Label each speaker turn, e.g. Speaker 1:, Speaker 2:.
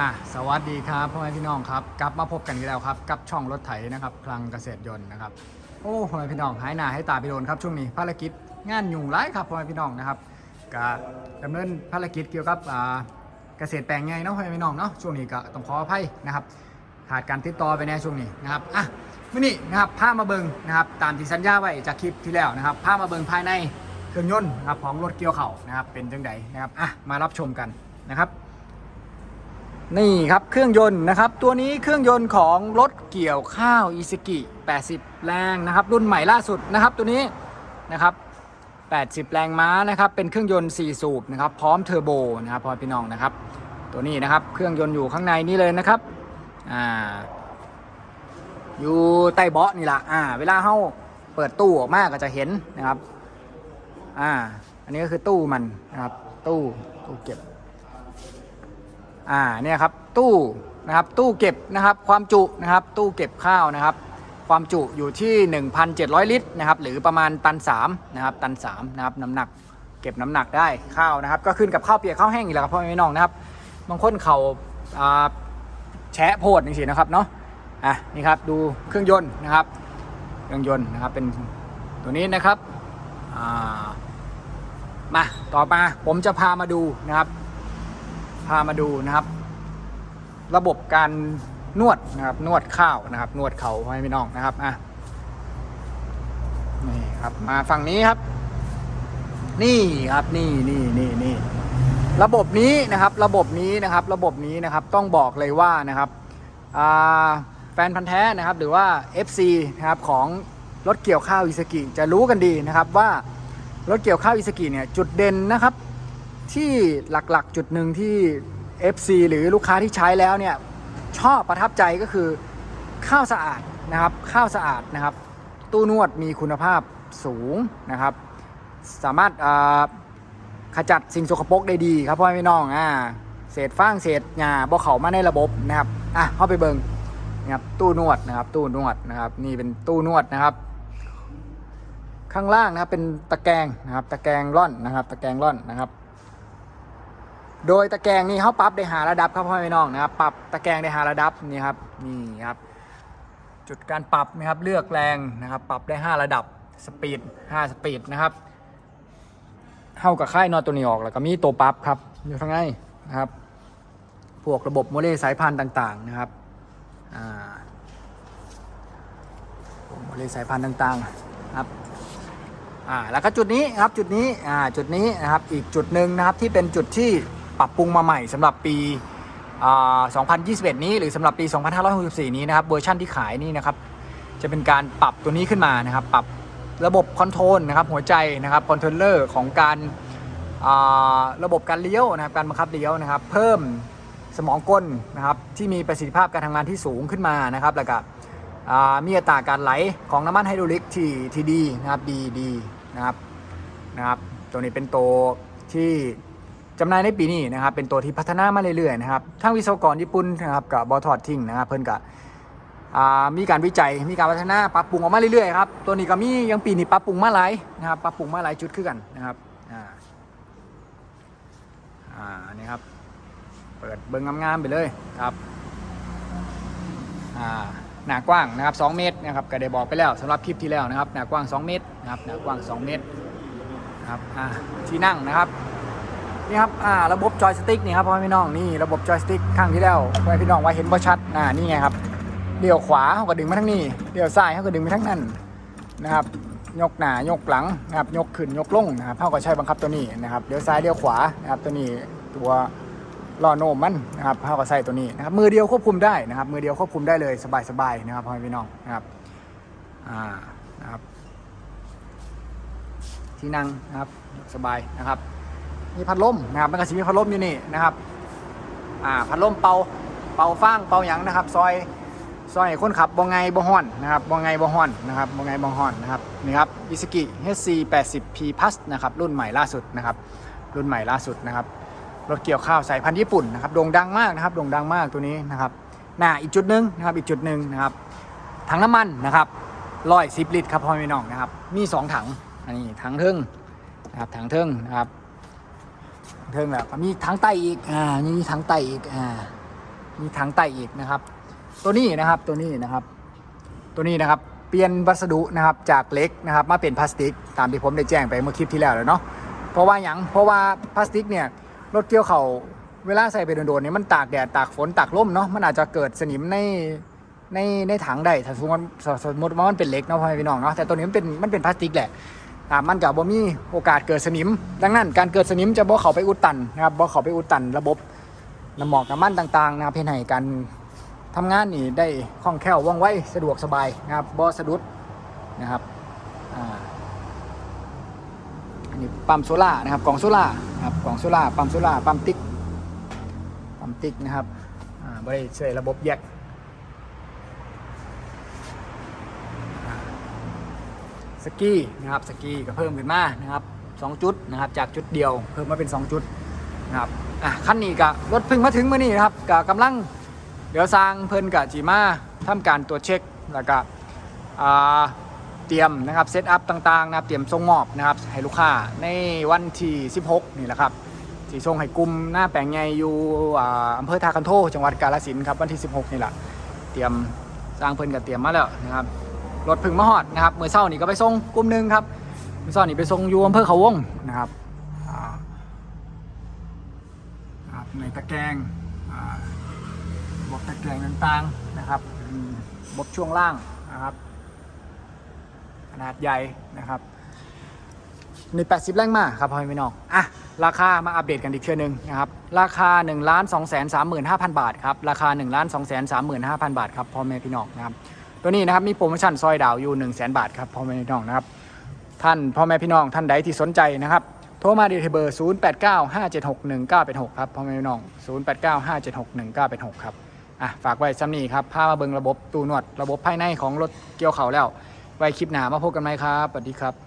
Speaker 1: อะสวัสดีครับพ่อแม่พี่น้องครับกลับมาพบกันอีกแล้วครับกับช่องรถไถนะครับคลังเกษตรยนต์นะครับโอ้พ่อแม่พี่น้องหายหน้าให้ตาไปโดนครับช่วงนี้ภารกิจงานยุ่งร้ายครับพ่อแม่พี่น้องนะครับก็ดำเนินภารกิจเกี่ยวกับอ่าเกษตรแปลงใหญ่เนาะพ่อแม่พี่น้องเนาะช่วงนี้ก็ต้องขออภัยนะครับขาดการติดต่อไปในช่วงนี้นะครับอะมื่อนี้นะครับพามาเบิงนะครับตามที่สัญญาไว้จากคลิปที่แล้วนะครับพามาเบิงภายในเครื่องยนต์นะครับของรถเกี่ยวเข่านะครับเป็นจังไดนะครับอะมารับชมกันนะครับ นี่ครับเครื่องยนต์นะครับ ตัวนี้เครื่องยนต์ของรถเกี่ยวข้าวอีซิกิ80 แรงนะครับ รุ่นใหม่ล่าสุดนะครับ ตัวนี้นะครับ 80 แรงม้านะครับ เป็นเครื่องยนต์ 4 สูบนะครับ พร้อมเทอร์โบนะครับพอพี่น้องนะครับ ตัวนี้นะครับ เครื่องยนต์อยู่ข้างในนี่เลยนะครับอ่าอยู่ใต้เบาะนี่แหละอ่า เวลาเข้าเปิดตู้ออกมาก็จะเห็นนะครับ อ่า อันนี้ก็คือตู้มันนะครับ ตู้ตู้เก็บ อ่าเนี่ยครับตู้นะครับตู้เก็บนะครับความจุนะครับตู้เก็บข้าวนะครับ ความจุอยู่ที่ 1,700 ลิตรนะครับหรือประมาณตัน3นะครับตัน3นะครับน้ำหนักเก็บน้ำหนักได้ข้าวนะครับ ก็ขึ้นกับข้าวเปียกข้าวแห้งอีกแล้วครับพ่อแม่น้องนะครับบางคนเขาแฉะโพดจริงๆนะครับเนาะอะนี่ครับดูเครื่องยนต์นะครับ เครื่องยนต์นะครับเป็นตัวนี้นะครับมาต่อมาผมจะพามาดูนะครับ พามาดูนะครับ ระบบการนวดนะครับ นวดข้าวนะครับ นวดเขาให้พี่น้องนะครับอะนี่ครับมาฝั่งนี้ครับ นี่ครับนี่นี่นี่นี่ระบบนี้นะครับ ระบบนี้นะครับ ระบบนี้นะครับต้องบอกเลยว่านะครับอ่าแฟนพันธ์แท้นะครับหรือว่า FC นะครับของรถเกี่ยวข้าวอิสกิจะรู้กันดีนะครับว่ารถเกี่ยวข้าวอิสกิเนี่ยจุดเด่นนะครับ ที่หลักๆจุดหนึ่งที่ FC หรือลูกค้าที่ใช้แล้วเนี่ยชอบประทับใจก็คือข้าวสะอาดนะครับข้าวสะอาดนะครับ ตู้นวดมีคุณภาพสูงนะครับ สามารถขจัดสิ่งสกปรกได้ดีครับพ่อแม่น้องอ่าเศษฟางเศษหญ้าบ่เขามาในระบบนะครับอะเข้าไปเบิงนะครับตู้นวดนะครับ ตู้นวดนะครับ นี่เป็นตู้นวดนะครับ ข้างล่างนะครับเป็นตะแกรงนะครับ ตะแกรงร่อนนะครับ ตะแกรงร่อนนะครับ โดยตะแกรงนี่เขาปรับได้หาระดับครับพ่อพี่น้องนะครับ ปรับตะแกรงได้หาระดับนี่ครับนี่ครับจุดการปรับนะครับเลือกแรงนะครับ ปรับได้ 5 ระดับสปีด5สปีดนะครับเข้ากับค่ายนอตัวนี้ออกแล้วก็มีตัวปรับครับอยู่ข้างในนะครับ พวกระบบโมเลสายพันธุ์ต่างๆนะครับโมเลสายพันธุ์ต่างๆครับอ่าแล้วก็จุดนี้ครับจุดนี้อ่าจุดนี้นะครับอีกจุดหนึ่งนะครับที่เป็นจุดที่ ปรับปรุงมาใหม่สำหรับปี 2021 นี้หรือสำหรับปี 2564 นี้นะครับเวอร์ชั่นที่ขายนี่นะครับจะเป็นการปรับตัวนี้ขึ้นมานะครับ ปรับระบบคอนโทรลนะครับหัวใจนะครับคอนโทรลเลอร์ของการาระบบการเลี้ยวนะครับการบังคับเลี้ยวนะครับ เพิ่มสมองก้นนะครับที่มีประสิทธิภาพการทำงานที่สูงขึ้นมานะครับ แล้วก็มีอัตราการไหลของน้ำมันไฮดรอลิกที่ที่ดีนะครับดีดีนะครับนะครับ ตัวนี้เป็นตัวที่ จำหน่ายในปีนี้นะครับเป็นตัวที่พัฒนามาเรื่อยๆนะครับทั้งวิศวกรญี่ปุ่นนะครับกับบอทอดทิ้งนะครับเพิ่นกับมีการวิจัยมีการพัฒนาปรับปรุงออกมาเรื่อยๆครับตัวนี้ก็มียังปีนี้ปรับปรุงมาหลายนะครับปรับปรุงมาหลายจุดขึ้นกันนะครับอ่าอ่านี่ครับเปิดเบิ้งงามๆไปเลยครับอ่าหนากว้างนะครับ 2 เมตรนะครับก็ได้บอกไปแล้วสำหรับคลิปที่แล้วนะครับหนากว้าง 2 เมตรนะครับหนากว้าง 2 เมตรนะครับอ่าที่นั่งนะครับ นี่ครับอ่าระบบจอยสติ๊กนี่ครับพ่อแม่พี่น้องนี่ระบบจอยสติ๊กครั้งที่แล้วพ่อแม่พี่น้องว่าเห็นบ่ชัดอ่านี่ไงครับเลี้ยวขวาเขาก็ดึงมาทั้งนี้เลี้ยวซ้ายเขาก็ดึงไปทั้งนั้นนะครับยกหน้ายกหลังนะครับยกขึ้นยกลงนะครับเขาก็ใช้บังคับตัวนี้นะครับเลี้ยวซ้ายเลี้ยวขวานะครับตัวนี้ตัวล้อโน้มมันนะครับเขาก็ใส่ตัวนี้นะครับมือเดียวควบคุมได้นะครับมือเดียวควบคุมได้เลยสบายๆนะครับพ่อแม่พี่น้องนะครับอ่านะครับที่นั่งนะครับสบายนะครับ มีพัดลมนะครับมันก็จะมีพัดลมอยู่นี่นะครับอ่าพัดลมเป่าเป่าฟางเป่าหยังนะครับซอยซอยคนขับบ่ไงบ่ฮ้อนนะครับบ่ไงบ่ฮ้อนนะครับบ่ไงบ่ฮ้อนนะครับนี่ครับอิสกิ HC 80 P Plus นะครับรุ่นใหม่ล่าสุดนะครับรุ่นใหม่ล่าสุดนะครับรถเกี่ยวข้าวสายพันธุ์ญี่ปุ่นนะครับโด่งดังมากนะครับโด่งดังมากตัวนี้นะครับหน้าอีกจุดหนึ่งนะครับอีกจุดหนึ่งนะครับถังน้ำมันนะครับร้อยสิบลิตรครับพ่อแม่น้องนะครับมีสองถังอันนี้ถังเทิงนะครับถังเทิงนะครับ เทิงแล้วก็มีถังไตอีกอ่านี่มีถังไตอีกอ่ามีถังไตอีกนะครับ ตัวนี้นะครับตัวนี้นะครับ ตัวนี้นะครับเปลี่ยนวัสดุนะครับจากเหล็กนะครับมาเป็นพลาสติก ตามที่ผมได้แจ้งไปเมื่อคลิปที่แล้วแล้วเนาะเพราะว่าอย่างเพราะว่าพลาสติกเนี่ยรถเกี่ยวเขาเวลาใส่ไปโดนๆเนี่ยมันตากแดดตากฝนตากลมเนาะมันอาจจะเกิดสนิมในในในถังได้ถ้าสมมติสมมติว่ามันเป็นเหล็กเนาะพ่อแม่พี่น้องเนาะแต่ตัวนี้มันเป็นมันเป็นพลาสติกแหละ มันกับบ่มีโอกาสเกิดสนิม ดังนั้นการเกิดสนิมจะบ่เข้าไปอุดตันนะครับบ่เข้าไปอุดตันระบบน้ำหมอกน้ำมันต่างๆนะครับเพื่อให้การทำงานนี่ได้คล่องแคล่วว่องไวสะดวกสบายนะครับบ่สะดุดนะครับอันนี้ปั๊มโซล่านะครับกล่องโซล่านะครับกล่องโซล่าปั๊มโซล่าปั๊มติ๊กปั๊มติ๊กนะครับอ่าบ่ได้ใช้ระบบแยก สกี้นะครับสกี้ก็เพิ่มขึ้นมานะครับสองจุดนะครับจากจุดเดียวเพิ่มมาเป็น 2 จุดนะครับอะขั้นนี้ก็รถเพิ่งมาถึงเมื่อนี้นะครับก็กำลังเดี๋ยวสร้างเพิ่นกับจีมาทำการตรวจเช็คแล้วก็เตรียมนะครับเซตอัพต่างๆนะครับเตรียมส่งมอบนะครับให้ลูกค้าในวันที่16 นี่แหละครับสีส่งให้กลุ่มหน้าแปลงใหญ่อยู่อ่าอำเภอทาคันโทจังหวัดกาฬสินธุ์ครับวันที่ 16 นี่แหละเตรียมสร้างเพิ่นกับเตรียมมาแล้วนะครับ รถพึ่งมาฮอดนะครับเมื่อเช้านี่ก็ไปส่งกลุ่มหนึ่งครับเมื่อเช้านี่ไปส่งอยู่อำเภอเขาวงนะครับในตะแกรงอ่าระบตะแกรงต่างๆนะครับอืมระบบช่วงล่างนะครับ ขนาดใหญ่นะครับใน 80 แรงมาครับพ่อแม่พี่น้องอะราคามาอัปเดตกันอีกเทื่อหนึงนะครับ ราคา1นึ่งล้านสองแสนสามหมื่นห้าพันบาทครับ ราคา1นึ่งล้านสองแสนสามหมื่นห้าพันบาทครับพ่อแม่พี่น้องนะครับ ตัวนี้นะครับมีโปรโมชั่นซอยดาวอยู่1 0 0 0 0แบาทครับพ่อแม่พี่น้องนะครับท่านพ่อแม่พี่น้องท่านใดที่สนใจนะครับโทรมาดีที่เบอร์ 0 8 9 5 7 6 1 9 8 6 ครับพ่อแม่พี่น้อง 0 8 9 5 7 6 1 9 8 6 ครับอะฝากไว้ซ้ำนี้ครับพามาเบิงระบบตูนวด ระบบภายในของรถเกี่ยวเขาแล้ว ไว้คลิปหน้ามาพบกันไหมครับสวัสดีครับ